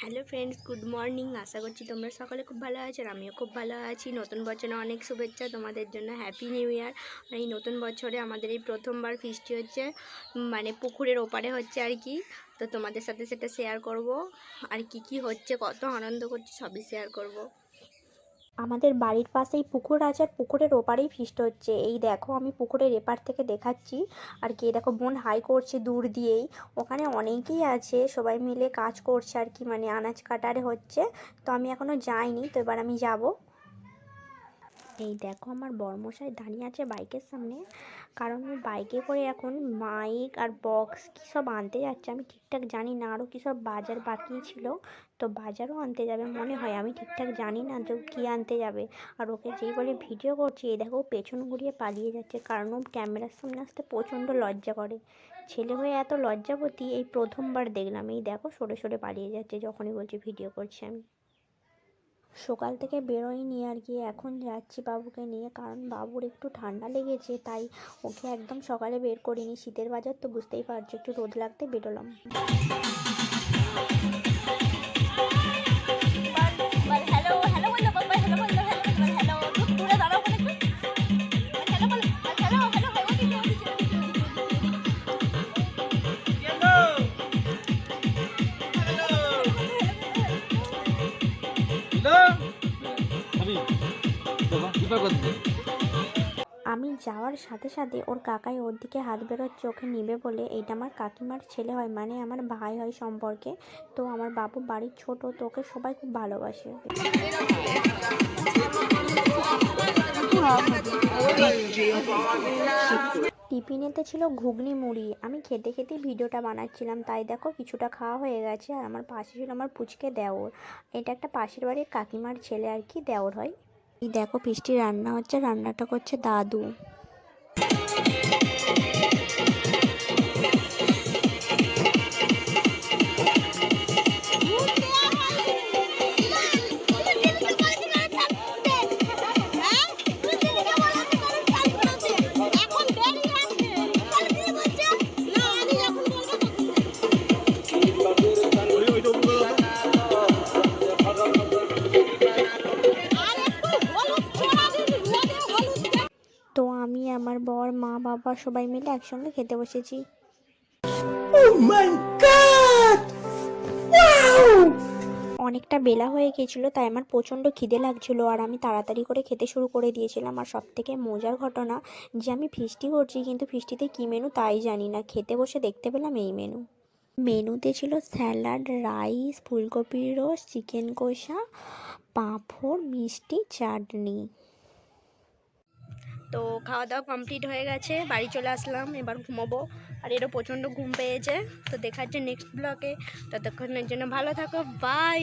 Hello friends, good morning. আশা করছি তোমরা সকলে খুব ভালো আছো আর আমিও খুব ভালো আছি। নতুন বছরে অনেক শুভেচ্ছা তোমাদের জন্য। হ্যাপি নিউ ইয়ার এই নতুন বছরে আমাদের এই প্রথমবার ফিস্টি হচ্ছে মানে পুকুরের ওপারে হচ্ছে আর কি। তো তোমাদের সাথে সেটা শেয়ার করব। আর কি কি হচ্ছে, কত আনন্দ করছি, সবই শেয়ার করব। আমাদের বাড়ির পাশেই পুকুর আছে আর পুকুরের ওপারেই ফিস্ট হচ্ছে। এই দেখো, আমি পুকুরের এপার থেকে দেখাচ্ছি। আর কি দেখো, বোন হাই করছে দূর দিয়েই। ওখানে অনেকেই আছে, সবাই মিলে কাজ করছে আর কি মানে আনাজ কাটারে হচ্ছে। তো আমি এখনও যাইনি, তো এবার আমি যাব। এই দেখো আমার বর্মশাই দাঁড়িয়ে আছে বাইকের সামনে। কারণ ওই বাইকে করে এখন মাইক আর বক্স কী সব আনতে যাচ্ছে আমি ঠিকঠাক জানি না। আরও কী সব বাজার বাকি ছিল, তো বাজারও আনতে যাবে মনে হয়। আমি ঠিকঠাক জানি না যে কী আনতে যাবে। আর ওকে যেই বলে ভিডিও করছি, এই দেখো পেছন ঘুরিয়ে পালিয়ে যাচ্ছে। কারণ ও ক্যামেরার সামনে আসতে প্রচণ্ড লজ্জা করে। ছেলে হয়ে এত লজ্জাবতী, এই প্রথমবার দেখলাম। এই দেখো সরে সরে পালিয়ে যাচ্ছে, যখনই বলছি ভিডিও করছি আমি। সকাল থেকে বেরোয়নি আর কি, এখন যাচ্ছি বাবুকে নিয়ে কারণ বাবুর একটু ঠান্ডা লেগেছে, তাই ওকে একদম সকালে বের করিনি। শীতের বাজার তো বুঝতেই পারছ, একটু রোদ লাগতে বেরোলাম। আমি যাওয়ার সাথে সাথে ওর কাকাই ওর দিকে হাত বেরোর চোখে নিবে বলে এইটা আমার কাকিমার ছেলে হয় মানে আমার ভাই হয় সম্পর্কে। তো আমার বাবু বাড়ির ছোট তো ওকে সবাই খুব ভালোবাসে। টিফিনেতে ছিল ঘুগনি মুড়ি। আমি খেতে খেতে ভিডিওটা বানাচ্ছিলাম, তাই দেখো কিছুটা খাওয়া হয়ে গেছে আর আমার পাশে ছিল আমার পুচকে দেওর। এটা একটা পাশের বাড়ির কাকিমার ছেলে আর কি, দেওর হয়। এই দেখো পিষ্টি রান্না হচ্ছে, রান্নাটা করছে দাদু। আমার বর মা বাবা সবাই মিলে একসঙ্গে খেতে বসেছি। অনেকটা বেলা হয়ে গেছিল তাই আমার প্রচণ্ড খিদে লাগছিল আর আমি তাড়াতাড়ি করে খেতে শুরু করে দিয়েছিলাম। আর সব থেকে মজার ঘটনা যে আমি ফিস্টি করছি কিন্তু ফিস্টিতে কী মেনু তাই জানি না। খেতে বসে দেখতে পেলাম এই মেনু মেনুতে ছিল স্যালাড রাইস ফুলকপির রোস্ট চিকেন কষা পাঁপড় মিষ্টি চাটনি। তো খাওয়া দাওয়া কমপ্লিট হয়ে গেছে, বাড়ি চলে আসলাম, এবার ঘুমোবো। আর এরও প্রচণ্ড ঘুম পেয়েছে, তো দেখাচ্ছে নেক্সট ব্লগে ততক্ষণের জন্য ভালো থাকো বাই